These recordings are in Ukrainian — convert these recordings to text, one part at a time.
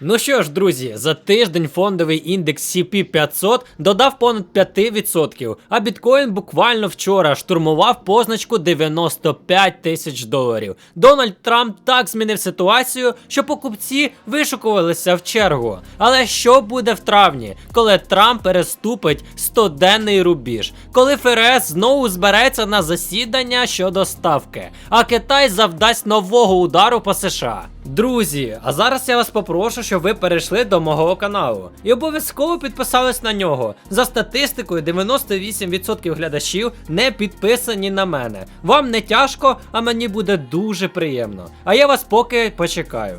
Ну що ж, друзі, за тиждень фондовий індекс CP 500 додав понад 5%, а біткоін буквально вчора штурмував позначку 95 тисяч доларів. Дональд Трамп так змінив ситуацію, що покупці вишукувалися в чергу. Але що буде в травні, коли Трамп переступить 100-денний рубіж, коли ФРС знову збереться на засідання щодо ставки, а Китай завдасть нового удару по США? Друзі, а зараз я вас попрошу, щоб ви перейшли до мого каналу і обов'язково підписались на нього. За статистикою, 98% глядачів не підписані на мене. Вам не тяжко, а мені буде дуже приємно. А я вас поки почекаю.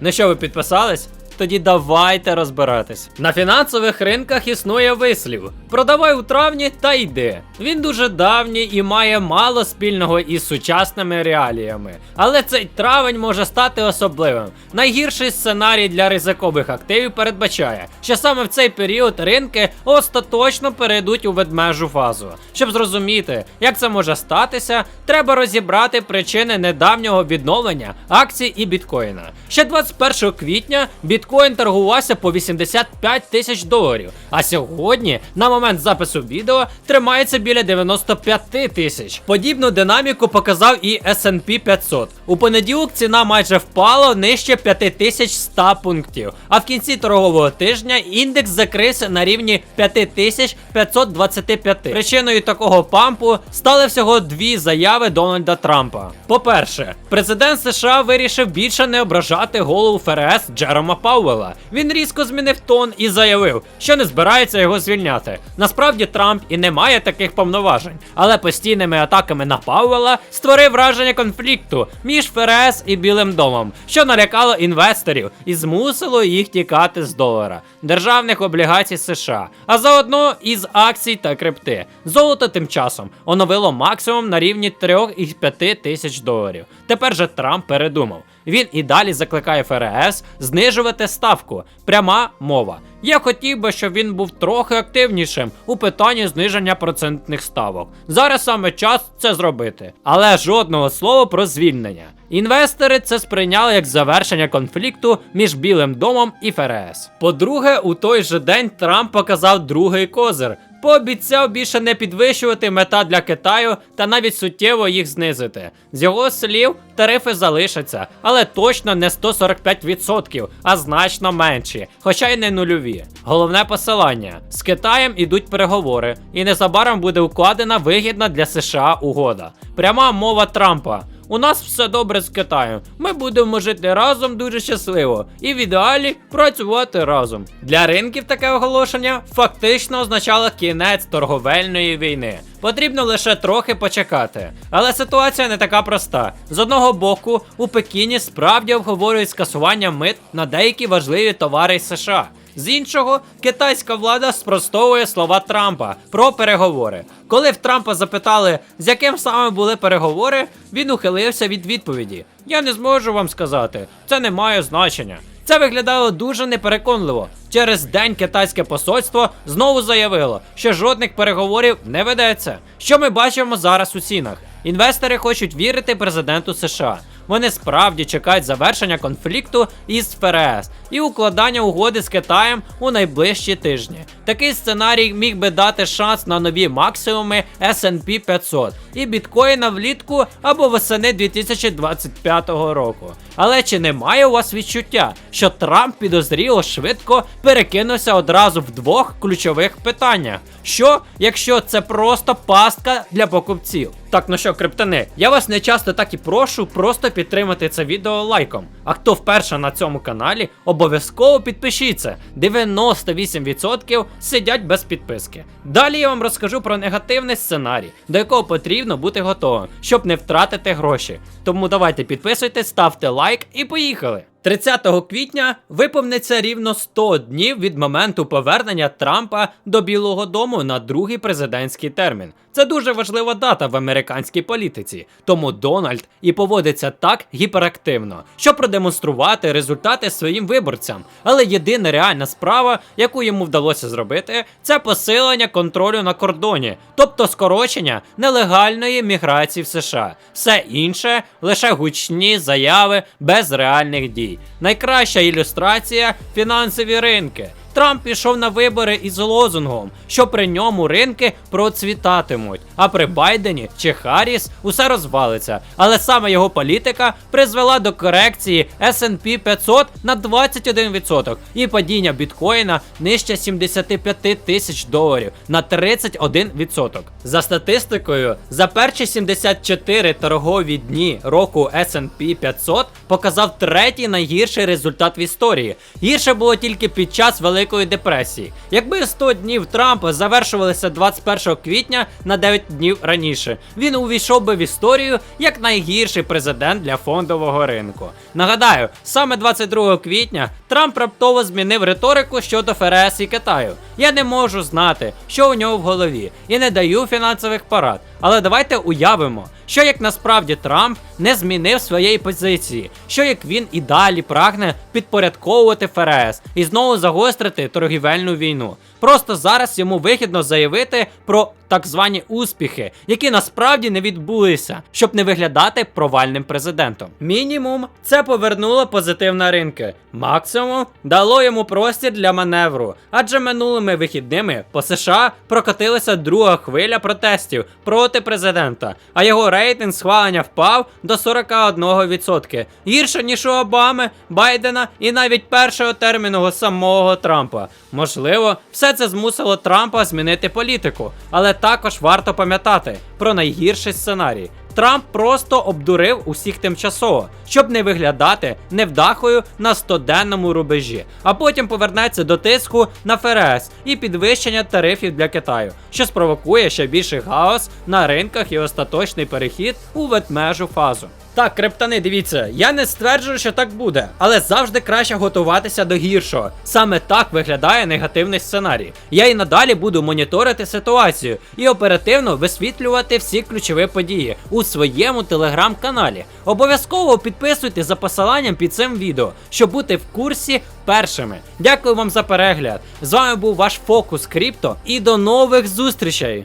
Ну що, ви підписались? Тоді давайте розбиратись. На фінансових ринках існує вислів: продавай у травні та йди. Він дуже давній і має мало спільного із сучасними реаліями. Але цей травень може стати особливим. Найгірший сценарій для ризикових активів передбачає, що саме в цей період ринки остаточно перейдуть у ведмежу фазу. Щоб зрозуміти, як це може статися, треба розібрати причини недавнього відновлення акцій і біткоїна. Ще 21 квітня біткоін торгувався по 85 тисяч доларів, а сьогодні, на момент запису відео, тримається біля 95 тисяч. Подібну динаміку показав і S&P 500. У понеділок ціна майже впала нижче 5100 пунктів. А в кінці торгового тижня індекс закрився на рівні 5525. Причиною такого пампу стали всього дві заяви Дональда Трампа. По-перше, президент США вирішив більше не ображати голову ФРС Джерома Пауэлла. Він різко змінив тон і заявив, що не збирається його звільняти. Насправді Трамп і не має таких повноважень, але постійними атаками на Пауэлла створив враження конфлікту між ФРС і Білим домом, що налякало інвесторів і змусило їх тікати з долара, державних облігацій США, а заодно із акцій та крипти. Золото тим часом оновило максимум на рівні 3,5 тисяч доларів. Тепер же Трамп передумав. Він і далі закликає ФРС знижувати ставку. Пряма мова. Я хотів би, щоб він був трохи активнішим у питанні зниження процентних ставок. Зараз саме час це зробити. Але жодного слова про звільнення. Інвестори це сприйняли як завершення конфлікту між Білим домом і ФРС. По-друге, у той же день Трамп показав другий козир. Пообіцяв більше не підвищувати мета для Китаю та навіть суттєво їх знизити. З його слів, тарифи залишаться, але точно не 145%, а значно менші, хоча й не нульові. Головне посилання: з Китаєм ідуть переговори, і незабаром буде укладена вигідна для США угода. Пряма мова Трампа. У нас все добре з Китаєм. Ми будемо жити разом дуже щасливо і в ідеалі працювати разом. Для ринків таке оголошення фактично означало кінець торговельної війни. Потрібно лише трохи почекати. Але ситуація не така проста. З одного боку, у Пекіні справді обговорюють скасування мит на деякі важливі товари США. З іншого, китайська влада спростовує слова Трампа про переговори. Коли в Трампа запитали, з яким саме були переговори, він ухилився від відповіді: Я не зможу вам сказати, це не має значення. Це виглядало дуже непереконливо. Через день китайське посольство знову заявило, що жодних переговорів не ведеться. Що ми бачимо зараз у цінах? Інвестори хочуть вірити президенту США. Вони справді чекають завершення конфлікту із ФРС і укладання угоди з Китаєм у найближчі тижні. Такий сценарій міг би дати шанс на нові максимуми S&P 500 і біткоїна влітку або восени 2025 року. Але чи немає у вас відчуття, що Трамп підозріло швидко перекинувся одразу в двох ключових питаннях? Що, якщо це просто пастка для покупців? Так, ну що, криптани, я вас не часто так і прошу просто підтримати це відео лайком. А хто вперше на цьому каналі, обов'язково підпишіться. 98% сидять без підписки. Далі я вам розкажу про негативний сценарій, до якого потрібно бути готовим, щоб не втратити гроші. Тому давайте підписуйтесь, ставте лайк і поїхали! 30 квітня виповниться рівно 100 днів від моменту повернення Трампа до Білого Дому на другий президентський термін. Це дуже важлива дата в американській політиці, тому Дональд і поводиться так гіперактивно, щоб продемонструвати результати своїм виборцям. Але єдина реальна справа, яку йому вдалося зробити, це посилення контролю на кордоні, тобто скорочення нелегальної міграції в США. Все інше лише гучні заяви без реальних дій. Подій. Найкраща ілюстрація фінансові ринки. Трамп пішов на вибори із лозунгом, що при ньому ринки процвітатимуть, а при Байдені чи Харріс усе розвалиться. Але саме його політика призвела до корекції S&P 500 на 21% і падіння біткоїна нижче 75 тисяч доларів на 31%. За статистикою, за перші 74 торгові дні року S&P 500 показав третій найгірший результат в історії. Гірше було тільки під час Великої депресії. Якби 100 днів Трампа завершувалися 21 квітня на 9 днів раніше, він увійшов би в історію як найгірший президент для фондового ринку. Нагадаю, саме 22 квітня Трамп раптово змінив риторику щодо ФРС і Китаю. Я не можу знати, що у нього в голові, і не даю фінансових порад. Але давайте уявимо, що як насправді Трамп не змінив своєї позиції, що як він і далі прагне підпорядковувати ФРС і знову загострити торгівельну війну. Просто зараз йому вигідно заявити про так звані успіхи, які насправді не відбулися, щоб не виглядати провальним президентом. Мінімум це повернуло позитив на ринки. Максимум дало йому простір для маневру, адже минулими вихідними по США прокотилася друга хвиля протестів проти президента, а його рейтинг схвалення впав до 41%. Гірше ніж у Обами, Байдена і навіть першого терміну самого Трампа. Можливо, все це змусило Трампа змінити політику, але також варто пам'ятати про найгірший сценарій. Трамп просто обдурив усіх тимчасово, щоб не виглядати невдахою на 100-денному рубежі, а потім повернеться до тиску на ФРС і підвищення тарифів для Китаю, що спровокує ще більший хаос на ринках і остаточний перехід у ведмежу фазу. Так, криптани, дивіться, я не стверджую, що так буде, але завжди краще готуватися до гіршого. Саме так виглядає негативний сценарій. Я і надалі буду моніторити ситуацію і оперативно висвітлювати всі ключові події у своєму телеграм-каналі. Обов'язково підписуйтесь за посиланням під цим відео, щоб бути в курсі першими. Дякую вам за перегляд. З вами був ваш Фокус Кріпто і до нових зустрічей!